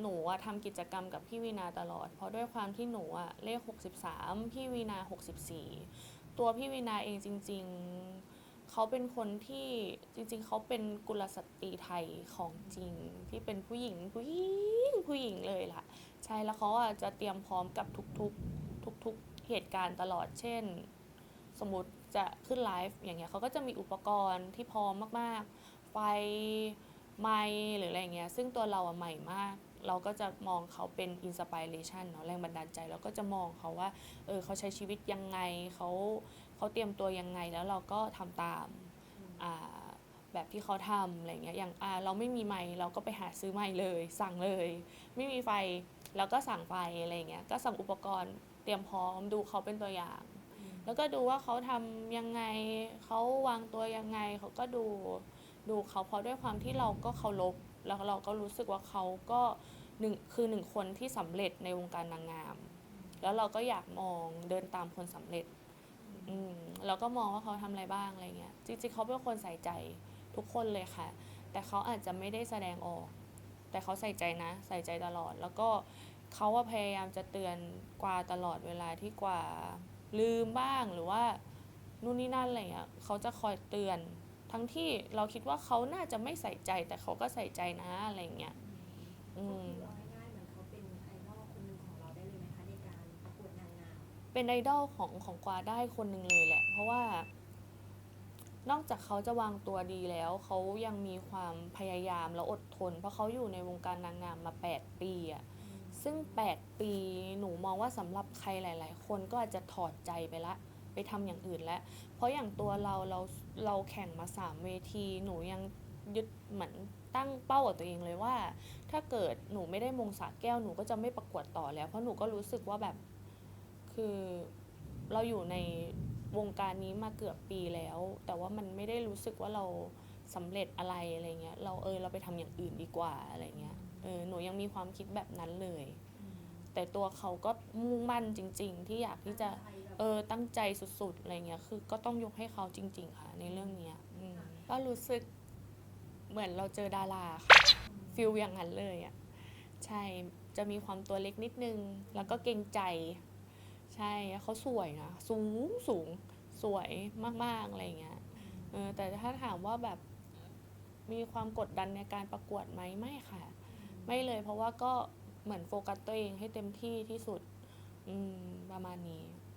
หนูอะทำกิจกรรมกับพี่วีนาตลอด เพราะด้วยความที่หนูอะเลข 63 พี่วีนา 64 ตัวพี่วีนาเองจริง ๆเขาเป็นคนที่จริง ๆเขาเป็นกุลสตรีไทยของจริง ที่เป็นผู้หญิงผู้หญิงผู้หญิงเลยล่ะ ใช่แล้วเขาอะจะเตรียมพร้อมกับทุกๆทุกๆเหตุการณ์ตลอดเช่น สมมติจะขึ้นไลฟ์อย่างเงี้ยเขาก็จะมีอุปกรณ์ที่พร้อมมากๆไฟ ไมค์หรืออะไรอย่างเงี้ยซึ่งตัวเราอะใหม่มาก เราก็จะมองเขาเป็นอินสปิเรชันเนาะแรงบันดาลใจเราก็จะมองเขาว่าเออเขาใช้ชีวิตยังไงเขาเขาเตรียมตัวยังไงแล้วเราก็ทำตามอ่าแบบที่เขาทำอะไรเงี้ยอย่างอ่าเราไม่มีไมค์เราก็ไปหาซื้อไมค์เลย สั่งเลย ไม่มีไฟเราก็สั่งไฟอะไรเงี้ยก็สั่งอุปกรณ์เตรียมพร้อมดูเขาเป็นตัวอย่าง แล้วก็ดูว่าเขาทำยังไงเขาวางตัวยังไงเขาก็ดู ดูเขาเพราะด้วยความที่เราก็เคารพแล้วเราก็รู้สึกว่าเขาก็หนึ่งคือหนึ่งคนที่สำเร็จในวงการนางงาม แล้วเราก็อยากมองเดินตามคนสำเร็จอืมเราก็มองว่าเขาทำอะไรบ้างอะไรเงี้ยจริงๆเขาเป็นคนใส่ใจทุกคนเลยค่ะ แต่เขาอาจจะไม่ได้แสดงออก แต่เขาใส่ใจนะ ใส่ใจตลอด แล้วก็เขาว่าพยายามจะเตือนกวาตลอดเวลาที่กวาลืมบ้างหรือว่านู่นนี่นั่นอะไรเงี้ยเขาจะคอยเตือน ทั้งที่เราคิดว่าเขาน่าจะไม่ใส่ใจแต่เขาก็ใส่ใจนะอะไรเงี้ยอืมเอาง่ายๆเหมือนเขาเป็นไอดอลคนหนึ่งของเราได้เลยไหมคะในการประกวดนางงามเป็นไอดอลของของกวาได้คนหนึ่งเลยแหละ เพราะว่า นอกจากเขาจะวางตัวดีแล้ว เขายังมีความพยายามและอดทน เพราะเขาอยู่ในวงการนางงามมา 8 ปีอะซึ่ง 8 ปีหนูมองว่าสำหรับใครหลาย ๆ คนก็อาจจะถอดใจไปละ ไปทำอย่างอื่นแล้ว เพราะอย่างตัวเราเราเราแข่งมา3เวทีหนูยังยึดเหมือนตั้งเป้ากับตัวเองเลยว่า ถ้าเกิดหนูไม่ได้มงสาแก้วหนูก็จะไม่ประกวดต่อแล้ว เพราะหนูก็รู้สึกว่าแบบคือเราอยู่ในวงการนี้มาเกือบปีแล้ว แต่ว่ามันไม่ได้รู้สึกว่าเราสำเร็จอะไรอะไรเงี้ยเราเออเราไปทำอย่างอื่นดีกว่าอะไรเงี้ยเออหนูยังมีความคิดแบบนั้นเลย แต่ตัวเขาก็มุ่งมั่นจริง ๆ ที่อยากที่จะเออตั้งใจสุดๆอะไรเงี้ยคือก็ต้องยกให้เขาจริง ๆ ค่ะ ในเรื่องเนี้ยอืมก็รู้สึกเหมือนเราเจอดาราค่ะฟิลอย่างนั้นเลยอะใช่จะมีความตัวเล็กนิดนึง แล้วก็เกรงใจ ใช่เขาสวยนะสูงสูงสวยมากๆอะไรเงี้ยเออแต่ถ้าถามว่าแบบมีความกดดันในการประกวดไหมไม่ค่ะ ไม่เลยเพราะว่าก็ เหมือนโฟกัสตัวเองให้เต็มที่ที่สุดอืมประมาณนี้